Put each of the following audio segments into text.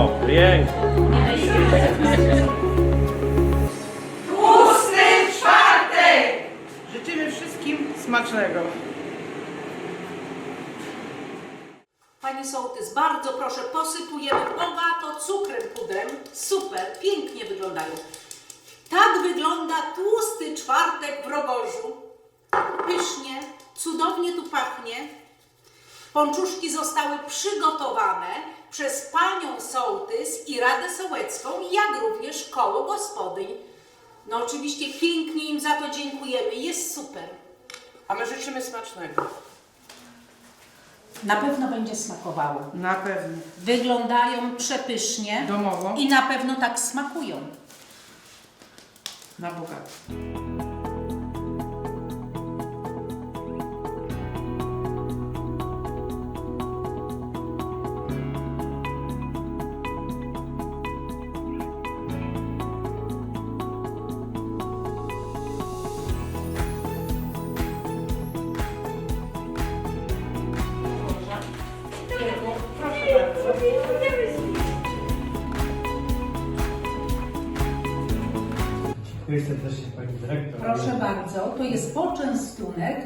O, pięknie. Tłusty czwartek! Życzymy wszystkim smacznego. Pani sołtys, bardzo proszę, posypujemy bogato cukrem pudrem. Super, pięknie wyglądają. Tak wygląda tłusty czwartek w Rogorzu. Pysznie, cudownie tu pachnie. Pączuszki zostały przygotowane przez panią sołtys i Radę Sołecką, jak również koło gospodyń. No oczywiście pięknie im za to dziękujemy, jest super. A my życzymy smacznego. Na pewno będzie smakowało. Na pewno. Wyglądają przepysznie Domowo. i na pewno tak smakują. Na bogato. Dziękuję serdecznie Pani Dyrektor. Proszę bardzo, to jest poczęstunek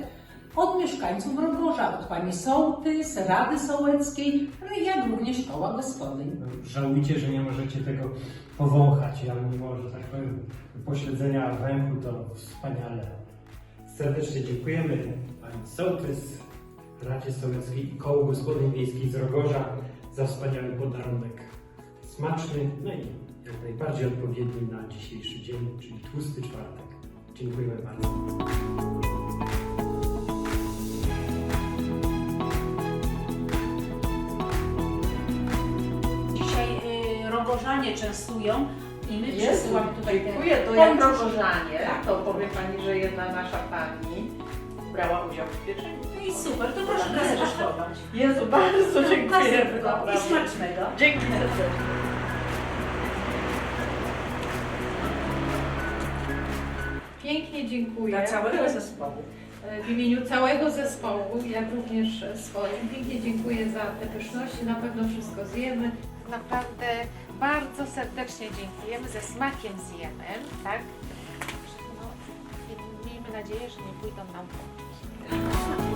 od mieszkańców Rogorza, od pani sołtys, Rady Sołeckiej, no jak również koła gospodyń. Żałujcie, że nie możecie tego powąchać, ale mimo, że tak powiem, pośledzenia węchu to wspaniale. Serdecznie dziękujemy Pani Sołtys, Radzie Sołeckiej i Kołu Gospodyń Wiejskich z Rogorza za wspaniały podarunek. Smaczny, no i jak najbardziej odpowiedni na dzisiejszy dzień, czyli tłusty czwartek. Dziękujemy bardzo. Dzisiaj y, Rogorzanie częstują i my Jezu, przesyłamy tutaj te dziękuję, to jak rogorzanie, Tak. to powie Pani, że jedna nasza Pani brała udział w pieczeniu. No i super, to proszę teraz kosztować. Jezu, bardzo dziękujemy. I smacznego. Dzięki serdecznie. Pięknie dziękuję. Dla całego zespołu. W imieniu całego zespołu, jak również swoim, pięknie dziękuję za te pyszności. Na pewno wszystko zjemy. Naprawdę bardzo serdecznie dziękujemy, ze smakiem zjemy, tak? No, miejmy nadzieję, że nie pójdą nam Música